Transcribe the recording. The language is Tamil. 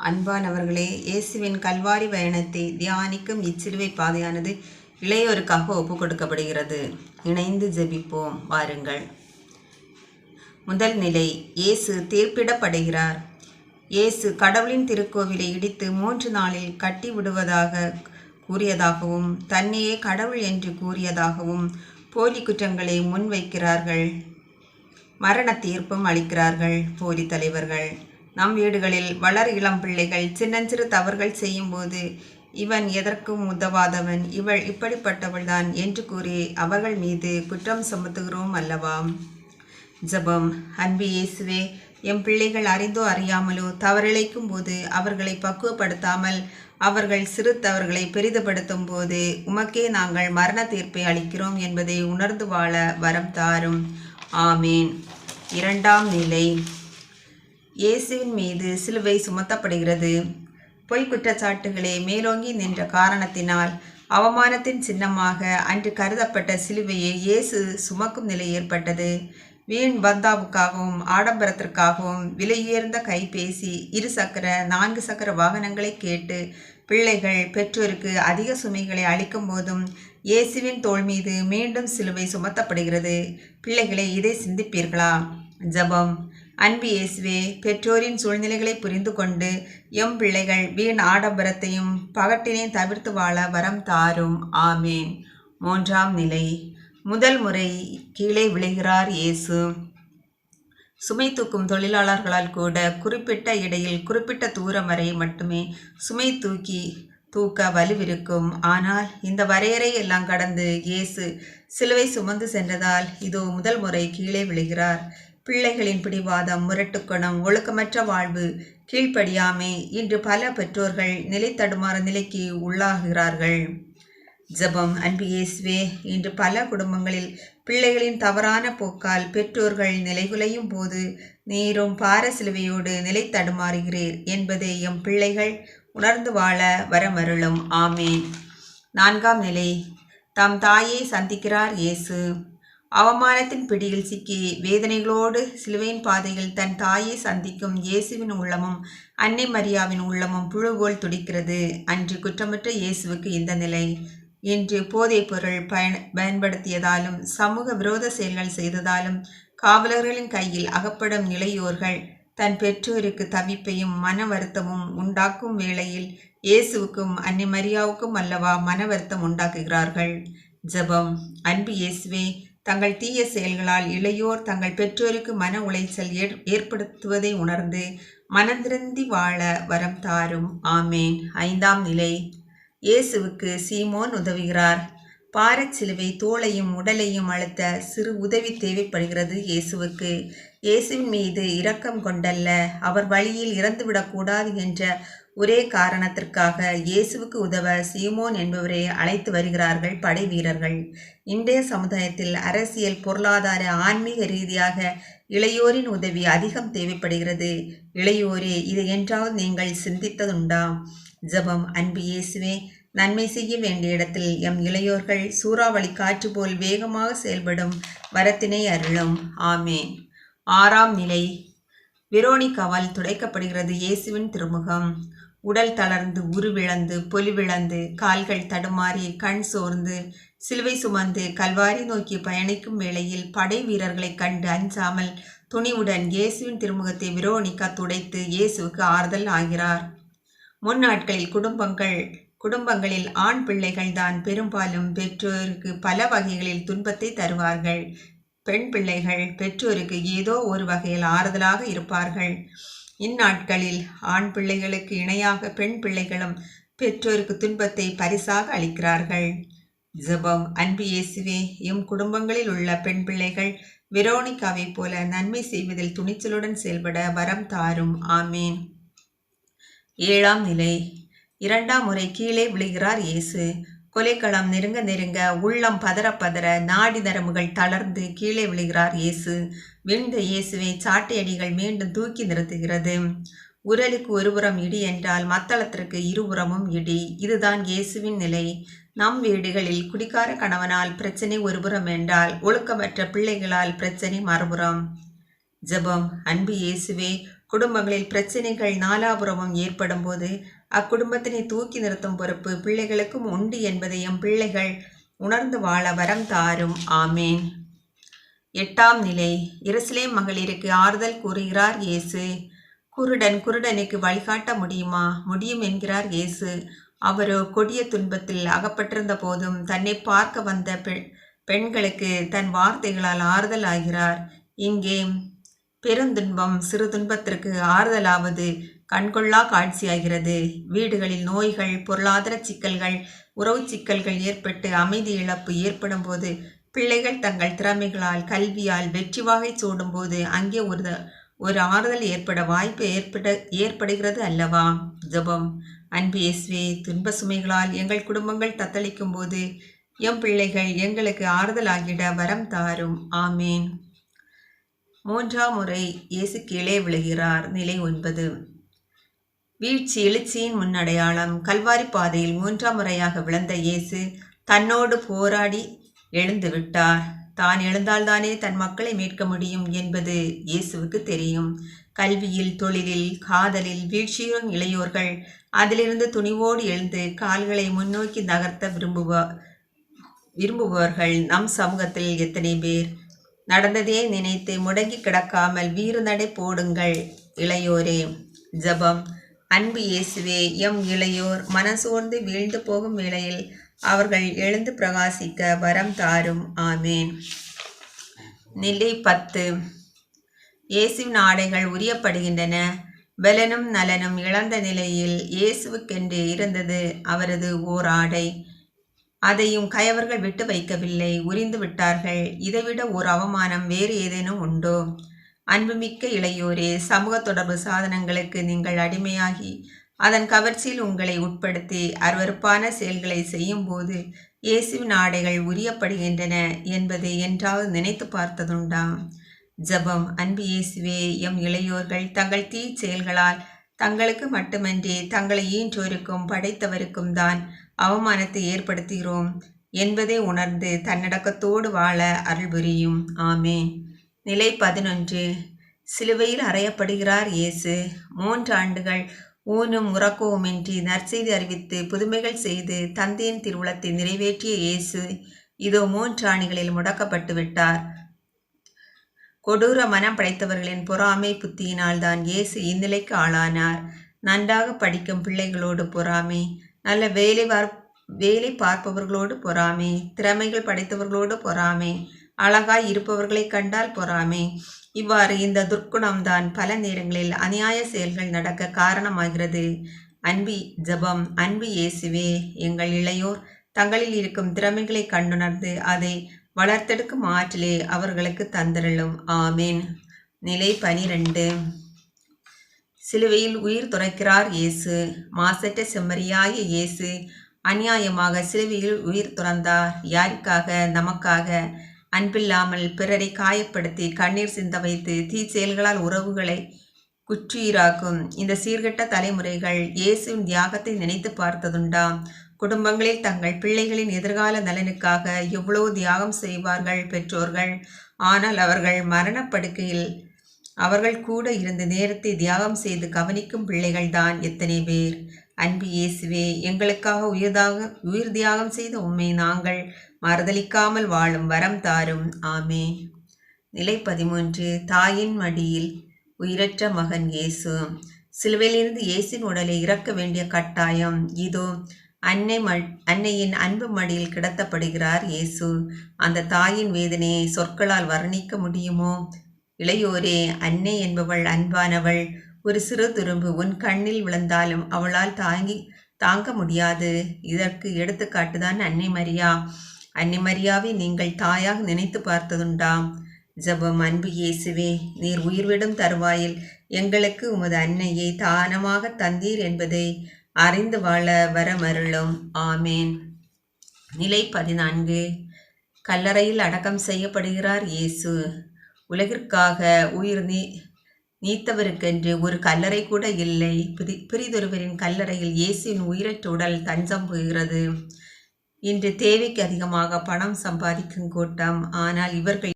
அன்பானவர்களே இயேசுவின் கல்வாரி பயணத்தை தியானிக்கும் இச்சிலுவை பாதையானது இளையோருக்காக ஒப்பு கொடுக்கப்படுகிறது இணைந்து ஜெபிப்போம் வாருங்கள். முதல் நிலை இயேசு தீர்ப்பிடப்படுகிறார். இயேசு கடவுளின் திருக்கோவிலை இடித்து மூன்று நாளில் கட்டி விடுவதாக கூறியதாகவும் தன்னையே கடவுள் என்று கூறியதாகவும் போலி குற்றங்களை முன்வைக்கிறார்கள். மரண தீர்ப்பும் அளிக்கிறார்கள் போலி தலைவர்கள். நம் வீடுகளில் வளர் இளம் பிள்ளைகள் சின்னஞ்சிறு தவறுகள் செய்யும்போது இவன் எதற்கும் உதவாதவன் இவள் இப்படிப்பட்டவள்தான் என்று கூறி அவர்கள் மீது குற்றம் சுமத்துகிறோம் அல்லவா? ஜெபம். அன்பு இயேசுவே எம் பிள்ளைகள் அறிந்தோ அறியாமலோ தவறிழைக்கும் போது அவர்களை பக்குவப்படுத்தாமல் அவர்கள் சிறு தவறுகளை பெரிதுபடுத்தும் போது உமக்கே நாங்கள் மரண தீர்ப்பை அளிக்கிறோம் என்பதை உணர்ந்து வாழ வரம் தாரும். ஆமேன். இரண்டாம் நிலை. இயேசுவின் மீது சிலுவை சுமத்தப்படுகிறது. பொய் குற்றச்சாட்டுகளே மேலோங்கி நின்ற காரணத்தினால் அவமானத்தின் சின்னமாக அன்று கருதப்பட்ட சிலுவையை இயேசு சுமக்கும் நிலை ஏற்பட்டது. வீண் பந்தாவுக்காகவும் ஆடம்பரத்திற்காகவும் விலையுயர்ந்த கைபேசி இரு சக்கர நான்கு சக்கர வாகனங்களை கேட்டு பிள்ளைகள் பெற்றோருக்கு அதிக சுமைகளை அளிக்கும் போதும் இயேசுவின் தோள் மீது மீண்டும் சிலுவை சுமத்தப்படுகிறது. பிள்ளைகளை இதை சிந்திப்பீர்களா? ஜெபம். அன்பு இயேசுவே பெற்றோரின் சூழ்நிலைகளை புரிந்து கொண்டு எம் பிள்ளைகள் வீண் ஆடம்பரத்தையும் பகட்டினையும் தவிர்த்து வாழ வரம் தாரும். ஆமேன். மூன்றாம் நிலை. முதல் முறை கீழே விழுகிறார் இயேசு. சுமை தூக்கும் தொழிலாளர்களால் கூட குறிப்பிட்ட இடையில் குறிப்பிட்ட தூரம் வரை மட்டுமே சுமை தூக்கி தூக்க வலுவிருக்கும். ஆனால் இந்த வரையறை எல்லாம் கடந்து இயேசு சிலுவை சுமந்து சென்றதால் இதோ முதல் முறை கீழே விழுகிறார். பிள்ளைகளின் பிடிவாதம் முரட்டுக்குணம் ஒழுக்கமற்ற வாழ்வு கீழ்ப்படியாமை இன்று பல பெற்றோர்கள் நிலை தடுமாற நிலைக்கு உள்ளாகிறார்கள். ஜெபம் அன்பு இயேசுவே இன்று பல குடும்பங்களில் பிள்ளைகளின் தவறான போக்கால் பெற்றோர்கள் நிலைகுலையும் போது நீரும் பாரசிலுவையோடு நிலை தடுமாறுகிறீர் என்பதை எம் பிள்ளைகள் உணர்ந்து வாழ வரமருளும். ஆமேன். நான்காம் நிலை தம் தாயை சந்திக்கிறார் இயேசு. அவமானத்தின் பிடியில் சிக்கி வேதனைகளோடு சிலுவையின் பாதையில் தன் தாயை சந்திக்கும் இயேசுவின் உள்ளமும் அன்னை மரியாவின் உள்ளமும் புழுவோல் துடிக்கிறது. அன்று குற்றமற்ற இயேசுவுக்கு இந்த நிலை. இன்று போதைப் பொருள் பயன் பயன்படுத்தியதாலும் சமூக விரோத செயல்கள் செய்ததாலும் காவலர்களின் கையில் அகப்படும் நிலையோர்கள் தன் பெற்றோருக்கு தவிப்பையும் மன வருத்தமும் உண்டாக்கும் வேளையில் இயேசுவுக்கும் அன்னை மரியாவுக்கும் அல்லவா மன வருத்தம் உண்டாக்குகிறார்கள்? ஜெபம். அன்பு இயேசுவே தங்கள் தீய செயல்களால் இளையோர் தங்கள் பெற்றோருக்கு மன உளைச்சல் ஏற் ஏற்படுத்துவதை உணர்ந்து மனந்திருந்தி வாழ வரம் தாரும். ஆமேன். ஐந்தாம் நிலை. இயேசுவுக்கு சீமோன் உதவுகிறார். பாரச்சிலுவை தோளையும் உடலையும் அழுத்த சிறு உதவி தேவைப்படுகிறது இயேசுவுக்கு. இயேசுவின் மீது இரக்கம் கொண்டல்ல. அவர் வழியில் இறந்துவிடக்கூடாது என்ற ஒரே காரணத்திற்காக இயேசுவுக்கு உதவ சீமோன் என்பவரை அழைத்து வருகிறார்கள் படை வீரர்கள். இன்றைய சமுதாயத்தில் அரசியல் பொருளாதார ஆன்மீக ரீதியாக இளையோரின் உதவி அதிகம் தேவைப்படுகிறது. இளையோரே இது என்றாவது நீங்கள் சிந்தித்ததுண்டா? ஜெபம். அன்பு இயேசுவே நன்மை செய்ய வேண்டிய இடத்தில் எம் இளையோர்கள் சூறாவளி காற்று போல் வேகமாக செயல்படும் வரத்தினை அருளும். ஆமே ஆறாம் நிலை. வெரோனிகாவால் துடைக்கப்படுகிறது இயேசுவின் திருமுகம். உடல் தளர்ந்து உருவிழந்து பொலிவிழந்து கால்கள் தடுமாறி கண் சோர்ந்து சிலுவை சுமந்து கல்வாரி நோக்கி பயணிக்கும் வேளையில் படை வீரர்களை கண்டு அஞ்சாமல் துணிவுடன் இயேசுவின் திருமுகத்தை வெரோனிகா துடைத்து இயேசுவுக்கு ஆறுதல் ஆகிறார். முன் நாட்களில் குடும்பங்கள் குடும்பங்களில் ஆண் பிள்ளைகள் தான் பெரும்பாலும் பெற்றோருக்கு பல வகைகளில் துன்பத்தை தருவார்கள். பெண் பிள்ளைகள் பெற்றோருக்கு ஏதோ ஒரு வகையில் ஆறுதலாக இருப்பார்கள். இந்நாட்களில் ஆண் பிள்ளைகளுக்கு இணையாக பெண் பிள்ளைகளும் பெற்றோருக்கு துன்பத்தை பரிசாக அளிக்கிறார்கள். ஜபம் அன்பு இயேசுவே எம் குடும்பங்களில் உள்ள பெண் பிள்ளைகள் வெரோனிகாவைப் போல நன்மை செய்வதில் துணிச்சலுடன் செயல்பட வரம் தாரும். ஆமேன். ஏழாம் நிலை. இரண்டாம் முறை கீழே விழுகிறார் இயேசு. கொலைக்களம் நெருங்க நெருங்க உள்ளம் பதற பதற நாடி நரம்புகள் தளர்ந்து கீழே விழுகிறார் இயேசு. விழுந்த இயேசுவை சாட்டையடிகள் மீண்டும் தூக்கி நிறுத்துகிறது. உரலுக்கு ஒருபுறம் இடி என்றால் மத்தளத்திற்கு இருபுறமும் இடி. இதுதான் இயேசுவின் நிலை. நம் வீடுகளில் குடிக்கார கணவனால் பிரச்சனை ஒருபுறம் என்றால் ஒழுக்கமற்ற பிள்ளைகளால் பிரச்சனை மறுபுறம். ஜெபம். அன்பு இயேசுவே குடும்பங்களில் பிரச்சனைகள் நாலாபுரமும் ஏற்படும் போது அக்குடும்பத்தினை தூக்கி நிறுத்தும் பொறுப்பு பிள்ளைகளுக்கும் உண்டு என்பதையும் பிள்ளைகள் உணர்ந்து வாழ வரம் தாரும். ஆமேன். எட்டாம் நிலை. இரசிலே மகளிருக்கு ஆறுதல் கூறுகிறார் இயேசு. குருடன் குருடனுக்கு வழிகாட்ட முடியுமா? முடியும் என்கிறார் இயேசு. அவரோ கொடிய துன்பத்தில் அகப்பட்டிருந்த போதும் தன்னை பார்க்க வந்த பெ- பெண்களுக்கு தன் வார்த்தைகளால் ஆறுதல் ஆகிறார். இங்கே பெருந்துன்பம் சிறு துன்பத்திற்கு ஆறுதலாவது கண்கொள்ளா காட்சியாகிறது. வீடுகளில் நோய்கள் பொருளாதார சிக்கல்கள் உறவு சிக்கல்கள் ஏற்பட்டு அமைதி இழப்பு ஏற்படும் போது பிள்ளைகள் தங்கள் திறமைகளால் கல்வியால் வெற்றி வாகை சூடும்போது அங்கே ஒரு ஒரு ஆறுதல் ஏற்பட வாய்ப்பு ஏற்பட ஏற்படுகிறது அல்லவா? ஜபம். அன்பு இயேசுவே துன்ப சுமைகளால் எங்கள் குடும்பங்கள் தத்தளிக்கும் போது எம் பிள்ளைகள் எங்களுக்கு ஆறுதலாகிட வரம் தாரும். ஆமேன். மூன்றாம் முறை இயேசு கீழே விழுகிறார். நிலை ஒன்பது. வீழ்ச்சி எழுச்சியின் முன்னடையாளம் கல்வாரி பாதையில் மூன்றாம் முறையாக விழுந்த இயேசு தன்னோடு போராடி எழுந்து விட்டார். தான் எழுந்தால்தானே தன் மக்களை மீட்க முடியும் என்பது இயேசுவுக்கு தெரியும். கல்வியில் தொழிலில் காதலில் வீழ்ச்சியும் இளையோர்கள் அதிலிருந்து துணிவோடு எழுந்து கால்களை முன்னோக்கி நகர்த்த விரும்புவ விரும்புபவர்கள் நம் சமூகத்தில் எத்தனை பேர்? நடந்ததே நினைத்து முடங்கி கிடக்காமல் வீறுநடை போடுங்கள் இளையோரே. ஜெபம். அன்பு இயேசுவே எம் இளையோர் மனசோர்ந்து வீழ்ந்து போகும் வேளையில் அவர்கள் எழுந்து பிரகாசிக்க வரம் தாரும். ஆமேன். நிலை பத்து. இயேசுவின் ஆடைகள் உரியப்படுகின்றன. பலனும் நலனும் இழந்த நிலையில் இயேசுவுக்கென்று இருந்தது அவரது ஓர் ஆடை. அதையும் கயவர்கள் விட்டு வைக்கவில்லை உரிந்து விட்டார்கள். இதைவிட ஒரு அவமானம் வேறு ஏதேனும் உண்டோ? அன்புமிக்க இளையோரே சமூக தொடர்பு சாதனங்களுக்கு நீங்கள் அடிமையாகி அதன் கவர்ச்சியில் உங்களை உட்படுத்தி அருவருப்பான செயல்களை செய்யும்போது இயேசுவின் ஆடைகள் உரியப்படுகின்றன என்பதை என்றாவது நினைத்து பார்த்ததுண்டா? ஜெபம். அன்பு இயேசுவே எம் இளையோர்கள் தங்கள் தீ செயல்களால் தங்களுக்கு மட்டுமன்றி தங்களை ஈன்றோருக்கும் படைத்தவருக்கும் தான் அவமானத்தை ஏற்படுத்துகிறோம் என்பதை உணர்ந்து தன்னடக்கத்தோடு வாழ அருள் புரியும் நிலை பதினொன்று. சிலுவையில் அறையப்படுகிறார் இயேசு. மூன்று ஆண்டுகள் ஊனும் உறக்கவுமின்றி நற்செய்தி அறிவித்து புதுமைகள் செய்து தந்தையின் திருவுளத்தை நிறைவேற்றிய இயேசு இதோ மூன்று ஆணிகளில் முடக்கப்பட்டு விட்டார். கொடூர மனம் படைத்தவர்களின் பொறாமை புத்தியினால் தான் இயேசு இந்நிலைக்கு ஆளானார். நன்றாக படிக்கும் பிள்ளைகளோடு பொறாமை நல்ல வேலை வார் வேலை பார்ப்பவர்களோடு பொறாமை திறமைகள் படைத்தவர்களோடு பொறாமை அழகாய் இருப்பவர்களை கண்டால் பொறாமை. இவ்வாறு இந்த துர்க்குணம்தான் பல நேரங்களில் அநியாய செயல்கள் நடக்க காரணமாகிறது. அன்பி ஜபம் அன்பு இயேசுவே எங்கள் இளையோர் தங்களில் இருக்கும் திறமைகளை கண்டுணர்ந்து அதை வளர்த்தெடுக்கும் ஆற்றலே அவர்களுக்கு தந்திரலும் ஆமேன். நிலை பனிரெண்டு. சிலுவையில் உயிர் துறக்கிறார் இயேசு. மாசற்ற செம்மறியாய இயேசு அநியாயமாக சிலுவையில் உயிர் துறந்தார். யாருக்காக? நமக்காக. அன்பில்லாமல் பிறரை காயப்படுத்தி கண்ணீர் சிந்த வைத்து தீ செயல்களால் உறவுகளை குற்றீராக்கும் இந்த சீர்கெட்ட தலைமுறைகள் இயேசுவின் தியாகத்தை நினைத்து பார்த்ததுண்டா? குடும்பங்களில் தங்கள் பிள்ளைகளின் எதிர்கால நலனுக்காக எவ்வளவு தியாகம் செய்வார்கள் பெற்றோர்கள்? ஆனால் அவர்கள் மரணப்படுக்கையில் அவர்கள் கூட இருந்த நேரத்தை தியாகம் செய்து கவனிக்கும் பிள்ளைகள்தான் எத்தனை பேர்? அன்பு இயேசுவே எங்களுக்காக உயிர்தாக உயிர் தியாகம் செய்த உண்மை நாங்கள் மறுதலிக்காமல் வாழும் வரம் தாரும். ஆமே நிலை பதிமூன்று. தாயின் மடியில் உயிரற்ற மகன் இயேசு. சிலுவையிலிருந்து இயேசின் உடலை இறக்க வேண்டிய கட்டாயம் இதோ அன்னை ம அன்னையின் அன்பு மடியில் கிடத்தப்படுகிறார் இயேசு. அந்த தாயின் வேதனையை சொற்களால் வர்ணிக்க முடியுமோ? இளையோரே அன்னை என்பவள் அன்பானவள் ஒரு சிறு துரும்பு உன் கண்ணில் விழுந்தாலும் அவளால் தாங்கி தாங்க முடியாது. இதற்கு எடுத்துக்காட்டுதான் அன்னை மரியா. அன்னை மரியாவை நீங்கள் தாயாக நினைத்து பார்த்ததுண்டா. ஜெபம் அன்பு இயேசுவே நீர் உயிர்விடும் தருவாயில் எங்களுக்கு உமது அன்னையை தானமாக தந்தீர் என்பதை அறிந்து வாழ வரமருளும். ஆமேன். நிலை பதினான்கு. கல்லறையில் அடக்கம் செய்யப்படுகிறார் இயேசு. உலகிற்காக உயிர் நீ நீத்தவருக்கென்று ஒரு கல்லறை கூட இல்லை. பிரி பிரிதொருவரின் கல்லறையில் இயேசுவின் உயிரற்ற உடல் தஞ்சம் புகிறது இன்று தேவைக்கு அதிகமாக பணம் சம்பாதிக்கும் கூட்டம். ஆனால் இவர்கள்